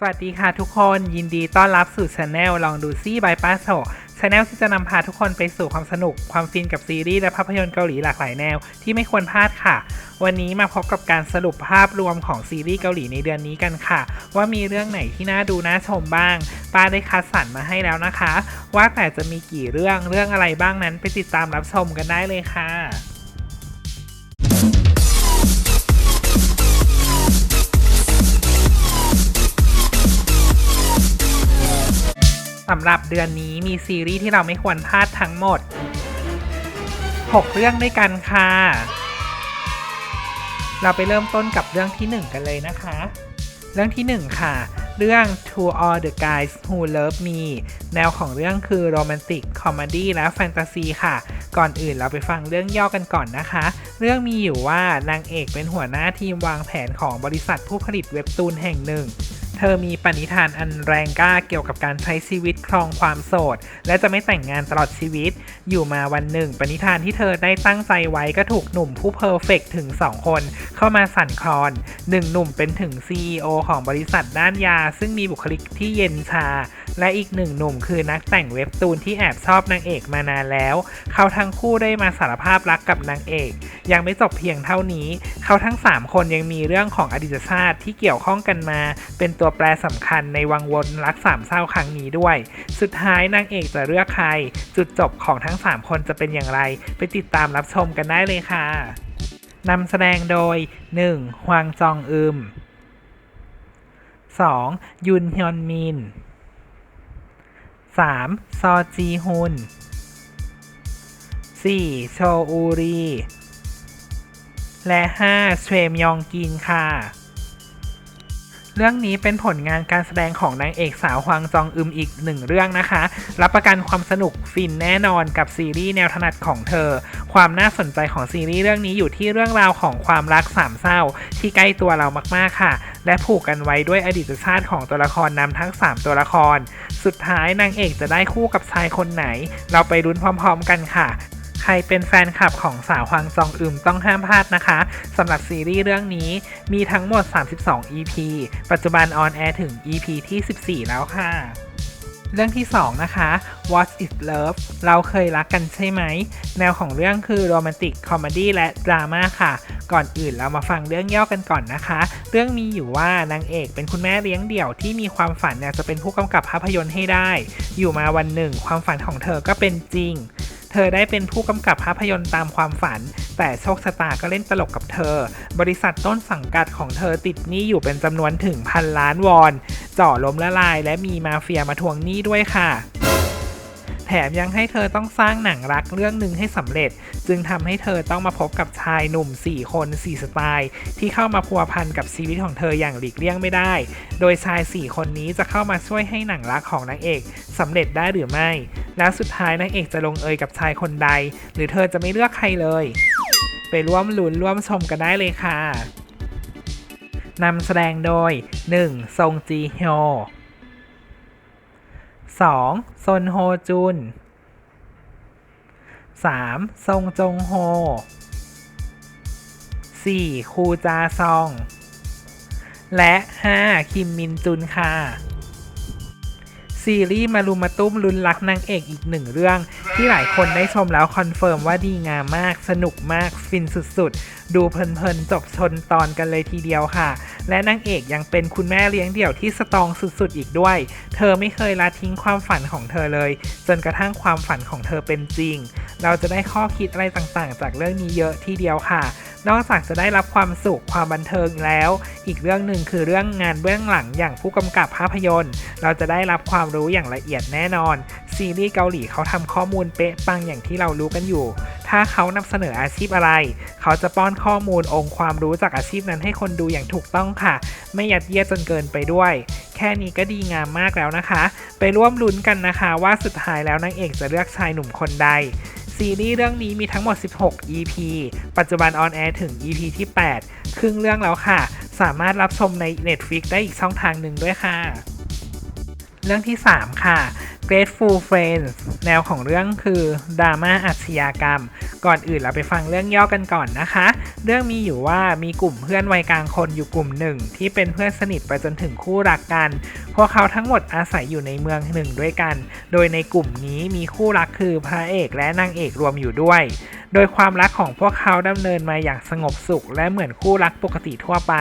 สวัสดีค่ะทุกคนยินดีต้อนรับสู่ช anel ลองดูซี่บายป้าโซช anel ที่จะนำพาทุกคนไปสู่ความสนุก ความฟินกับซีรีส์และภาพยนตร์เกาหลีหลากหลายแนวที่ไม่ควรพลาดค่ะ วันนี้มาพบกับการสรุปภาพรวมของซีรีส์เกาหลีในเดือนนี้กันค่ะ ว่ามีเรื่องไหนที่น่าดูน่าชมบ้าง ป้าได้คัดสรรมาให้แล้วนะคะ ว่าแต่จะมีกี่เรื่องเรื่องอะไรบ้างนั้นไปติดตามรับชมกันได้เลยค่ะ สำหรับเดือนนี้มีซีรีส์ที่เราไม่ควรพลาดทั้งหมด 6 เรื่องด้วยกันค่ะ เราไปเริ่มต้นกับเรื่องที่ 1 กันเลยนะคะ เรื่องที่ 1 ค่ะ เรื่อง To All the Guys Who Love Me แนวของเรื่องคือโรแมนติกคอมเมดี้และแฟนตาซีค่ะ ก่อนอื่นเราไปฟังเรื่องย่อกันก่อนนะคะ เรื่องมีอยู่ว่านางเอกเป็นหัวหน้าทีมวางแผนของบริษัทผู้ผลิตเว็บตูนแห่งหนึ่ง เธอมีปณิธานอันแรงกล้าเกี่ยวกับการใช้ชีวิตครองความโสด และจะไม่แต่งงานตลอดชีวิต อยู่มาวันหนึ่ง ปณิธานที่เธอได้ตั้งใจไว้ก็ถูกหนุ่มผู้เพอร์เฟกถึง 2 คน เข้ามาสั่นคลอนหนึ่งหนุ่มเป็นถึง CEO ของบริษัทด้านยา ซึ่งมีบุคลิกที่เย็นชา และอีกหนึ่งหนุ่มคือนักแต่งเว็บตูนที่แอบชอบนางเอกมานานแล้ว เขาทั้งคู่ได้มาสารภาพรักกับนางเอก ยังไม่จบเพียงเท่านี้ เขาทั้ง 3 คนยังมีเรื่องของอดีตชาติที่เกี่ยวข้องกันมา เป็นตัวแปรสำคัญในวังวนรักสามเศร้าครั้งนี้ด้วย สุดท้ายนางเอกจะเลือกใคร จุดจบของทั้ง 3 คนจะเป็นอย่างไร ไปติดตามรับชมกันได้เลยค่ะนำแสดงโดย 1. ฮวางจองอึม 2. ยุนฮยอนมิน 3. ซอจีฮุน 4. โชอูรี และ 5. เชมยองกินค่ะ เรื่องนี้เป็นผลงานการแสดงของนางเอกสาวฮวางจองอึมอีกหนึ่งเรื่องนะคะ รับประกันความสนุกฟินแน่นอนกับซีรีส์แนวถนัดของเธอ ความน่าสนใจของซีรีส์เรื่องนี้อยู่ที่เรื่องราวของความรักสามเศร้า ที่ใกล้ตัวเรามากๆค่ะ และผูกกันไว้ด้วยอดีตชาติของตัวละครนำทั้ง 3 ตัวละคร สุดท้ายนางเอกจะได้คู่กับชายคนไหน เราไปรุ้นพร้อม ๆ กันค่ะ ใครเป็นแฟนคลับของสาวฮวางจองอึมต้องห้ามพลาดนะคะสำหรับซีรีส์เรื่องนี้มีทั้งหมด 32 EP ปัจจุบันออนแอร์ถึง EP ที่ 14 แล้วค่ะ เรื่องที่ 2 นะคะ What is Love เราเคยรักกันใช่ไหม แนวของเรื่องคือโรแมนติกคอมเมดี้และดราม่าค่ะก่อนอื่นเรามาฟังเรื่องย่อกันก่อนนะคะ เรื่องมีอยู่ว่านางเอกเป็นคุณแม่เลี้ยงเดี่ยวที่มีความฝันอยากจะเป็นผู้กำกับภาพยนตร์ให้ได้ อยู่มาวันหนึ่ง ความฝันของเธอก็เป็นจริง ธอได้เป็นผู้กำกับภาพยนตร์ตามความฝัน แต่โชคชะตาก็เล่นตลกกับเธอ บริษัทต้นสังกัดของเธอติดหนี้อยู่เป็นจำนวนถึงพันล้านวอนจ่อล้มละลาย และมีมาเฟียมาทวงหนี้ด้วยค่ะ แถมยังให้เธอต้องสร้างหนังรักเรื่องหนึ่งให้สำเร็จ จึงทำให้เธอต้องมาพบกับชายหนุ่ม 4 คน 4 สไตล์ ที่เข้ามาพัวพันกับชีวิตของเธออย่างหลีกเลี่ยงไม่ได้ โดยชาย 4 คนนี้จะเข้ามาช่วยให้หนังรักของนางเอกสำเร็จได้หรือไม่ แล้วสุดท้ายนางเอกจะลงเอยกับชายคนใด หรือเธอจะไม่เลือกใครเลย ไปร่วมลุ้นร่วมชมกันได้เลยค่ะนำแสดงโดย 1. ซงจีฮย 2. ซนโฮจุน 3. ซงจงโฮ 4. คูจาซอง และ 5. คิมมินจุนค่ะ ซีรีส์มารุมมาตุ้มลุ้นรักนางเอกอีกหนึ่งเรื่อง ที่หลายคนได้ชมแล้วคอนเฟิร์มว่าดีงามมาก สนุกมากฟินสุดๆ ดูเพลินๆ จบชนตอนกันเลยทีเดียวค่ะ และนางเอกยังเป็นคุณแม่เลี้ยงเดี่ยวที่สตรองสุดๆ อีกด้วย เธอไม่เคยละทิ้งความฝันของเธอเลย จนกระทั่งความฝันของเธอเป็นจริง เราจะได้ข้อคิดอะไรต่างๆ จากเรื่องนี้เยอะทีเดียวค่ะ นอกจากจะได้รับความสุขความบันเทิงแล้ว อีกเรื่องหนึ่งคือเรื่องงานเบื้องหลังอย่างผู้กำกับภาพยนตร์ เราจะได้รับความรู้อย่างละเอียดแน่นอน ซีรีส์เกาหลีเขาทำข้อมูลเป๊ะปังอย่างที่เรารู้กันอยู่ ถ้าเขานำเสนออาชีพอะไร เขาจะป้อนข้อมูลองค์ความรู้จากอาชีพนั้นให้คนดูอย่างถูกต้องค่ะ ไม่ยัดเยียดจนเกินไปด้วย แค่นี้ก็ดีงามมากแล้วนะคะ ไปร่วมลุ้นกันนะคะว่าสุดท้ายแล้วนางเอกจะเลือกชายหนุ่มคนใด ซีรีส์เรื่องนี้มีทั้งหมด 16 EP ปัจจุบันออนแอร์ถึง EP ที่ 8 ครึ่งเรื่องแล้วค่ะ สามารถรับชมใน Netflix ได้อีกช่องทางหนึ่งด้วยค่ะ เรื่องที่ 3 ค่ะ Grateful Friends แนวของเรื่องคือดราม่าอาชญากรรม ก่อนอื่นเราไปฟังเรื่องย่อกันก่อนนะคะ เรื่องมีอยู่ว่ามีกลุ่มเพื่อนวัยกลางคนอยู่กลุ่มหนึ่ง ที่เป็นเพื่อนสนิทไปจนถึงคู่รักกัน พวกเขาทั้งหมดอาศัยอยู่ในเมืองหนึ่งด้วยกัน โดยในกลุ่มนี้มีคู่รักคือพระเอกและนางเอกรวมอยู่ด้วย โดยความรักของพวกเขาดำเนินมาอย่างสงบสุข และเหมือนคู่รักปกติทั่วไป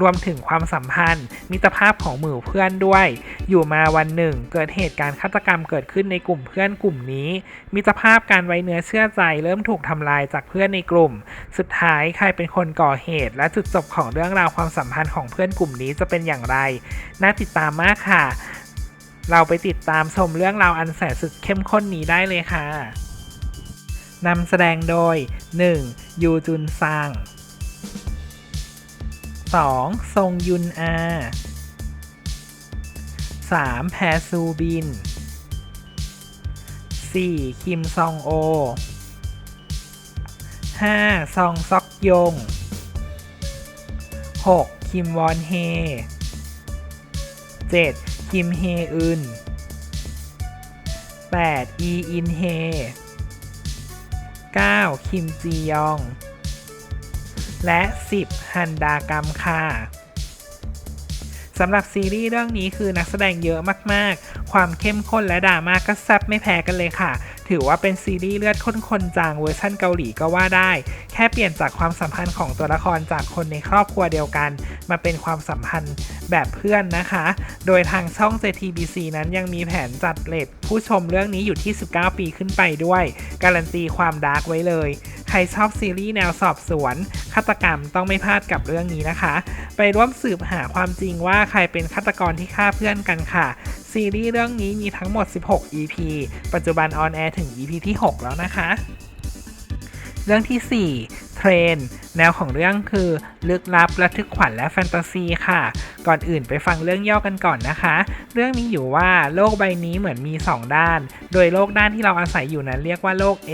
รวมถึงความสัมพันธ์ มิตรภาพของหมู่เพื่อนด้วย อยู่มาวันหนึ่ง เกิดเหตุการณ์ฆาตกรรมเกิดขึ้นในกลุ่มเพื่อนกลุ่มนี้ มิตรภาพการไว้เนื้อเชื่อใจ เริ่มถูกทำลายจากเพื่อนในกลุ่ม สุดท้ายใครเป็นคนก่อเหตุ และจุดจบของเรื่องราวความสัมพันธ์ของเพื่อนกลุ่มนี้จะเป็นอย่างไร น่าติดตามมากค่ะ เราไปติดตามชมเรื่องราวอันแสนสุดเข้มข้นนี้ได้เลยค่ะ นำแสดงโดย 1. ยูจุนซัง 2. ซงยุนอา 3. แพซูบิน 4. คิมซองโอ 5. ซองซอกยง 6. คิมวอนเฮ 7. คิมเฮอึน 8. อีอินเฮ 9. คิมจียอง และ 10 ฮันดากรรมค่ะสำหรับซีรีส์เรื่องนี้คือนักแสดงเยอะมากๆ ความเข้มข้นและดราม่าก็แซ่บไม่แพ้กันเลยค่ะ ถือว่าเป็นซีรีส์เลือดข้นคนจางเวอร์ชั่นเกาหลีก็ว่าได้ แค่เปลี่ยนจากความสัมพันธ์ของตัวละครจากคนในครอบครัวเดียวกัน มาเป็นความสัมพันธ์แบบเพื่อนนะคะ โดยทางช่อง JTBC นั้นยังมีแผนจัดเลทผู้ชมเรื่องนี้อยู่ที่ 19 ปีขึ้นไปด้วย การันตีความดาร์กไว้เลย ใครชอบซีรีส์แนวสอบสวนฆาตกรรมต้องไม่พลาดกับเรื่องนี้นะคะ ไปร่วมสืบหาความจริงว่าใครเป็นฆาตกรที่ฆ่าเพื่อนกันค่ะ ซีรีส์เรื่องนี้มีทั้งหมด 16 EP ปัจจุบันออนแอร์ถึง EP ที่ 6 แล้วนะคะ เรื่องที่ 4 เทรนแนวของเรื่องคือลึกลับระทึกขวัญและแฟนตาซีค่ะ ก่อนอื่นไปฟังเรื่องย่อกันก่อนนะคะ เรื่องมีอยู่ว่าโลกใบนี้เหมือนมี 2 ด้าน โดยโลกด้านที่เราอาศัยอยู่นั้นเรียกว่าโลก A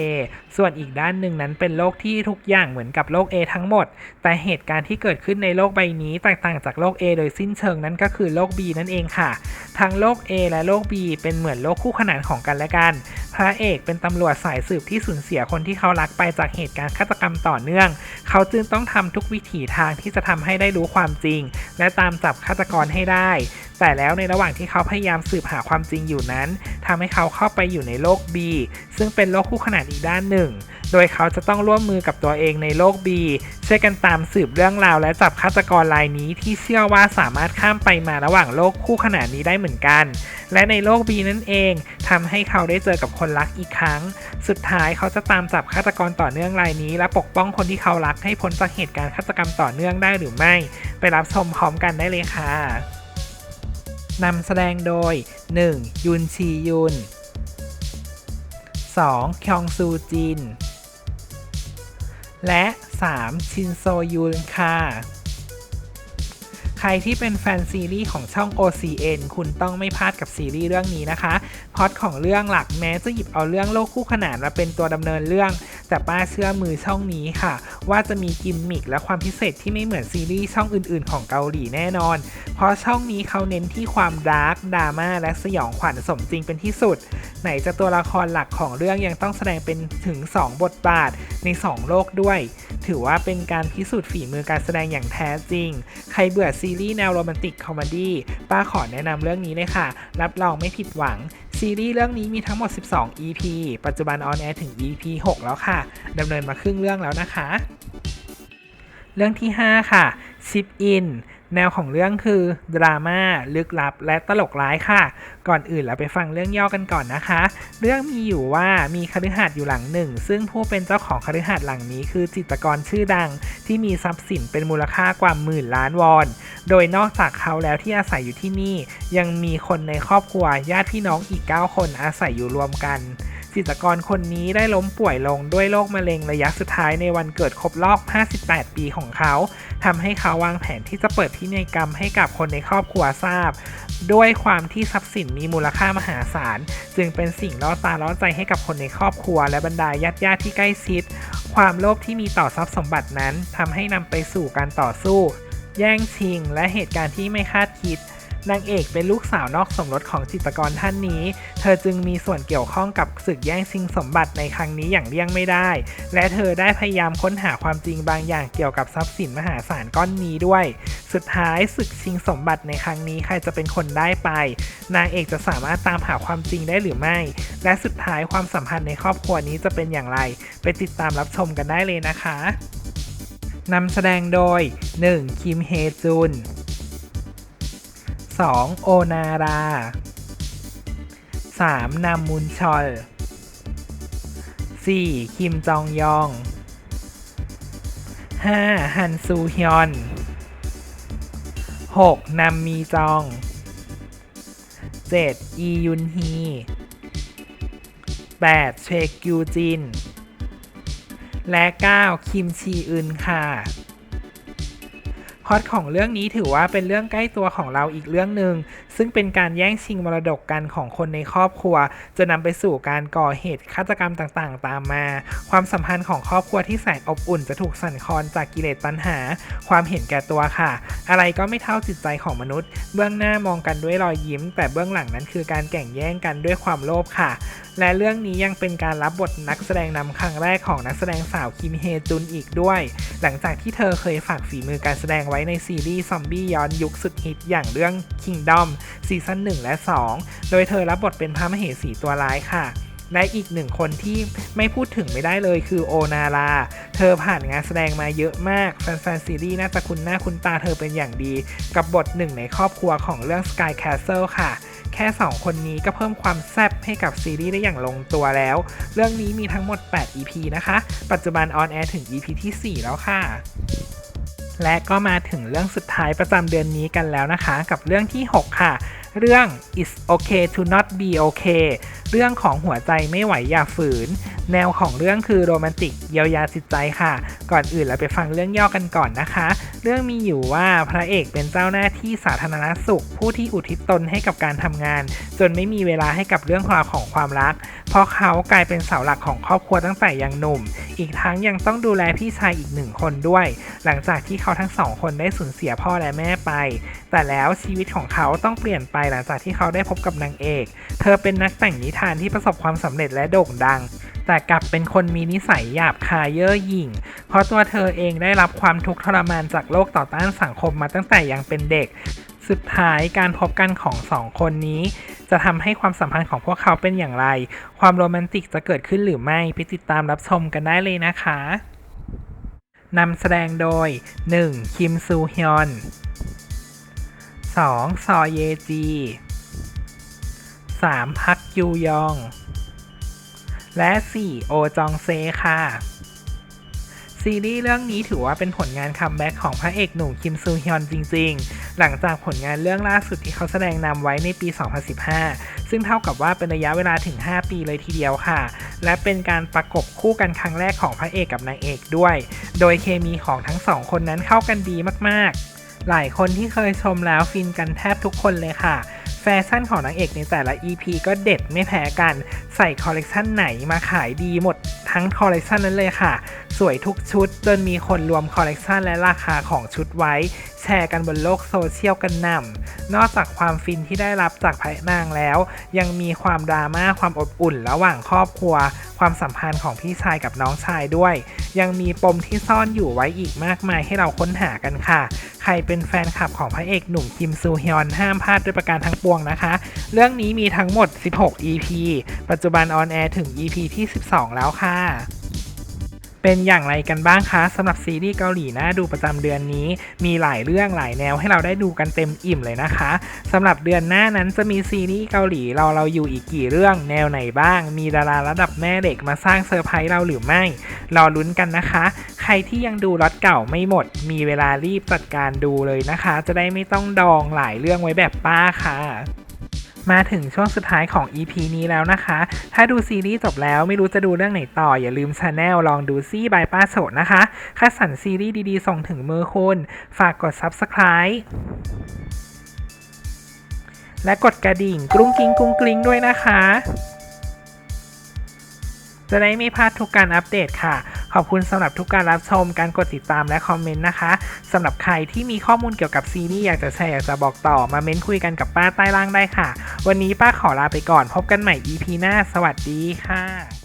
ส่วนอีกด้านหนึ่งนั้นเป็นโลกที่ทุกอย่างเหมือนกับโลก A ทั้งหมด แต่เหตุการณ์ที่เกิดขึ้นในโลกใบนี้แตกต่างจากโลก A โดยสิ้นเชิงนั้นก็คือโลก B นั่นเองค่ะ ทั้งโลก A และโลก B เป็นเหมือนโลกคู่ขนานของกันและกัน พระเอกเป็นตำรวจสายสืบที่สูญเสียคนที่เขารักไปจากเหตุการณ์ฆาตกรรมต่อเนื่อง เขาจึงต้องทำทุกวิถีทางที่จะทำให้ได้รู้ความจริง และตามจับฆาตกรให้ได้ แต่แล้วในระหว่างที่เขาพยายามสืบหาความจริงอยู่นั้นทำให้เขาเข้าไปอยู่ในโลก B ซึ่งเป็นโลกคู่ขนานอีกด้านหนึ่ง โดยเขาจะต้องร่วมมือกับตัวเองในโลก B ช่วยกันตามสืบเรื่องราวและจับฆาตกรรายนี้ที่เชื่อว่าสามารถข้ามไปมาระหว่างโลกคู่ขนานนี้ได้เหมือนกัน และในโลก B นั่นเองทำให้เขาได้เจอกับคนรักอีกครั้ง สุดท้ายเขาจะตามจับฆาตกรต่อเนื่องรายนี้ และปกป้องคนที่เขารักให้พ้นจากเหตุการณ์ฆาตกรรมต่อเนื่องได้หรือไม่ ไปรับชมพร้อมกันได้เลยค่ะ นำแสดงโดย 1. ยุนชียุน 2. คยองซูจิน และ 3. ชินโซยุนค่ะ ใครที่เป็นแฟนซีรีส์ของช่อง OCN คุณต้องไม่พลาดกับซีรีส์เรื่องนี้นะคะ พอตของเรื่องหลักแม้จะหยิบเอาเรื่องโลกคู่ขนานมาเป็นตัวดำเนินเรื่อง แต่ป้าเชื่อมือช่องนี้ค่ะ ว่าจะมีกิมมิคและความพิเศษที่ไม่เหมือนซีรีส์ช่องอื่นๆ ของเกาหลีแน่นอน เพราะช่องนี้เขาเน้นที่ความดาร์กดราม่าและสยองขวัญสมจริงเป็นที่สุด ไหนจะตัวละครหลักของเรื่องยังต้องแสดงเป็นถึง 2 บทบาทใน 2 โลกด้วย ถือว่าเป็นการพิสูจน์ฝีมือการแสดงอย่างแท้จริง ใครเบื่อซีรีส์แนวโรแมนติกคอมดี้ป้าขอแนะนำเรื่องนี้เลยค่ะ รับรองไม่ผิดหวัง ซีรีส์เรื่องนี้มีทั้งหมด 12 EP ปัจจุบันออนแอร์ถึง EP 6 แล้วค่ะดำเนินมาครึ่งเรื่องแล้วนะคะ เรื่องที่ 5 ค่ะชิปอิน แนวของเรื่องคือดราม่าลึกลับและตลกร้ายค่ะ ก่อนอื่นเราไปฟังเรื่องย่อกันก่อนนะคะ เรื่องมีอยู่ว่ามีคฤหาสน์อยู่หลังหนึ่ง ซึ่งผู้เป็นเจ้าของคฤหาสน์หลังนี้คือจิตรกรชื่อดัง ที่มีทรัพย์สินเป็นมูลค่ากว่าหมื่นล้านวอน โดยนอกจากเขาแล้วที่อาศัยอยู่ที่นี่ ยังมีคนในครอบครัวญาติพี่น้องอีก 9 คนอาศัยอยู่รวมกัน จิตรกรคนนี้ได้ล้มป่วยลงด้วยโรคมะเร็งระยะสุดท้ายในวันเกิดครบรอบ 58 ปีของเขาทำให้เขาวางแผนที่จะเปิดพินัยกรรมให้กับคนในครอบครัวทราบ ด้วยความที่ทรัพย์สินมีมูลค่ามหาศาล จึงเป็นสิ่งล่อตาล่อใจให้กับคนในครอบครัว และบรรดาญาติญาติที่ใกล้ชิด ความโลภที่มีต่อทรัพย์สมบัตินั้นทำให้นำไปสู่การต่อสู้ แย่งชิง และเหตุการณ์ที่ไม่คาดคิด นางเอกเป็นลูกสาวนอกสมรสของจิตรกรท่านนี้ เธอจึงมีส่วนเกี่ยวข้องกับศึกแย่งชิงสมบัติในครั้งนี้อย่างเลี่ยงไม่ได้ และเธอได้พยายามค้นหาความจริงบางอย่างเกี่ยวกับทรัพย์สินมหาศาลก้อนนี้ด้วย สุดท้ายศึกชิงสมบัติในครั้งนี้ใครจะเป็นคนได้ไป นางเอกจะสามารถตามหาความจริงได้หรือไม่ และสุดท้ายความสัมพันธ์ในครอบครัวนี้จะเป็นอย่างไร ไปติดตามรับชมกันได้เลยนะคะนำแสดงโดย 1. คิมเฮจุน 2. โอนารา 3. นามุนชอล 4. คิมจองยอง 5. ฮันซูฮยอน 6. นัมมีจอง 7. อียุนฮี 8. เชกยูจิน และ 9. คิมชีอึนค่ะ พอตของเรื่องนี้ถือว่าเป็นเรื่องใกล้ตัวของเราอีกเรื่องหนึ่งซึ่งเป็นการแย่งชิงมรดกกันของคนในครอบครัว จะนำไปสู่การก่อเหตุฆาตกรรมต่างๆ ตามมา ความสัมพันธ์ของครอบครัวที่แสนอบอุ่นจะถูกสั่นคลอนจากกิเลสตัณหา ความเห็นแก่ตัวค่ะ อะไรก็ไม่เท่าจิตใจของมนุษย์ เบื้องหน้ามองกันด้วยรอยยิ้ม แต่เบื้องหลังนั้นคือการแข่งแย่งกันด้วยความโลภค่ะ และเรื่องนี้ยังเป็นการรับบทนักแสดงนำครั้งแรกของนักแสดงสาวคิมเฮจุนอีกด้วย หลังจากที่เธอเคยฝากฝีมือการแสดงไว้ในซีรีส์ซอมบี้ย้อนยุคสุดฮิตอย่างเรื่อง Kingdom ซีซั่น1และ 2 โดยเธอรับบทเป็นพระมเหสีตัวร้ายค่ะและอีกหนึ่งคนที่ไม่พูดถึงไม่ได้เลยคือโอนารา เธอผ่านงานแสดงมาเยอะมากแฟนๆซีรีส์น่าจะคุ้นหน้าคุ้นตาเธอเป็นอย่างดี กับบทหนึ่งในครอบครัวของเรื่อง Sky Castle ค่ะ แค่ 2 คนนี้ก็เพิ่มความแซ่บให้กับซีรีส์ได้อย่างลงตัวแล้ว เรื่องนี้มีทั้งหมด 8 EP นะคะ ปัจจุบันออนแอร์ถึง EP ที่ 4 แล้วค่ะและก็มาถึงเรื่องสุดท้ายประจำเดือนนี้กันแล้วนะคะ กับเรื่องที่ 6 ค่ะ เรื่อง is okay to not be okay เรื่องของหัวใจไม่ไหวอย่าฝืน แนวของเรื่องคือโรแมนติกเยียวยาจิตใจค่ะ ก่อนอื่นเราไปฟังเรื่องย่อกันก่อนนะคะ เรื่องมีอยู่ว่าพระเอกเป็นเจ้าหน้าที่สาธารณสุข ผู้ที่อุทิศตนให้กับการทำงาน จนไม่มีเวลาให้กับเรื่องราวของความรัก เพราะเขากลายเป็นเสาหลักของครอบครัวตั้งแต่ยังหนุ่ม อีกทั้งยังต้องดูแลพี่ชายอีกหนึ่งคนด้วย หลังจากที่เขาทั้งสองคนได้สูญเสียพ่อและแม่ไป แต่แล้วชีวิตของเขาต้องเปลี่ยนไปหลังจากที่เขาได้พบกับนางเอก เธอเป็นนักแต่งนิทานที่ประสบความสำเร็จและโด่งดัง แต่กลับเป็นคนมีนิสัยหยาบคายเย่อหยิ่ง เพราะตัวเธอเองได้รับความทุกข์ทรมานจากโลกต่อต้านสังคมมาตั้งแต่ยังเป็นเด็ก สุดท้ายการพบกันของสองคนนี้ จะทำให้ความสัมพันธ์ของพวกเขาเป็นอย่างไร ความโรแมนติกจะเกิดขึ้นหรือไม่ไปติดตามรับชมกันได้เลยนะคะนำแสดงโดย 1. คิมซูฮยอน 2. ซอเยจี 3. พักยูยอง และ 4. โอจองเซค่ะ ซีรีส์เรื่องนี้ถือว่าเป็นผลงานคัมแบ็กของพระเอกหนุ่มคิมซูฮยอนจริง ๆ หลังจากผลงานเรื่องล่าสุดที่เขาแสดงนำไว้ในปี 2015 ซึ่งเท่ากับว่าเป็นระยะเวลาถึง 5 ปีเลยทีเดียวค่ะ และเป็นการประกบคู่กันครั้งแรกของพระเอกกับนางเอกด้วย โดยเคมีของทั้งสองคนนั้นเข้ากันดีมากๆ หลายคนที่เคยชมแล้วฟินกันแทบทุกคนเลยค่ะ แฟชั่นของนางเอกในแต่ละ EP ก็เด็ดไม่แพ้กัน ใส่คอลเลกชันไหนมาขายดีหมดทั้งคอลเลกชันนั้นเลยค่ะ สวยทุกชุดจนมีคนรวมคอลเลกชันและราคาของชุดไว้ แชร์กันบนโลกโซเชียลกันนำนอกจากความฟินที่ได้รับจากพระนางแล้ว ยังมีความดราม่าความอบอุ่นระหว่างครอบครัว ความสัมพันธ์ของพี่ชายกับน้องชายด้วย ยังมีปมที่ซ่อนอยู่ไว้อีกมากมายให้เราค้นหากันค่ะ ใครเป็นแฟนคลับของพระเอกหนุ่มคิมซูฮยอนห้ามพลาดด้วยประการทั้งปวงนะคะ เรื่องนี้มีทั้งหมด 16 EP ปัจจุบันออนแอร์ถึง EP ที่ 12 แล้วค่ะ เป็นอย่างไรกันบ้างคะสำหรับซีรีส์เกาหลีน่าดูประจำเดือนนี้ มีหลายเรื่องหลายแนวให้เราได้ดูกันเต็มอิ่มเลยนะคะสำหรับเดือนหน้านั้นจะมีซีรีส์เกาหลีเราเราอยู่อีกกี่เรื่อง แนวไหนบ้าง มีดาราระดับแม่เหล็กมาสร้างเซอร์ไพรส์เราหรือไม่รอลุ้นกันนะคะ รที่ยังดูล็อตเก่าไม่หมด มีเวลารีบจัดการดูเลยนะคะ จะได้ไม่ต้องดองหลายเรื่องไว้แบบป้าค่ะ มาถึงช่วงสุดท้ายของ EP นี้แล้วนะคะ ถ้าดูซีรีส์จบแล้วไม่รู้จะดูเรื่องไหนต่อ อย่าลืมชาแนลลองดูซี่บายป้าโสดนะคะ คัดสรรซีรีส์ดีๆ ส่งถึงมือคุณ ฝากกด Subscribe และกดกระดิ่งกรุ้งกิ้งกรุ้งกริ้งด้วยนะคะ จะได้ไม่พลาดทุกการอัปเดตค่ะ อบคุณสำหรับทุกการรับชม การกดติดตามและคอมเมนต์นะคะสำหรับใครที่มีข้อมูลเกี่ยวกับซีรีส์อยากจะแชร์อยากจะบอกต่อมาเม้นคุยกันกับป้าใต้ล่างได้ค่ะ วันนี้ป้าขอลาไปก่อน พบกันใหม่ EP หน้า สวัสดีค่ะ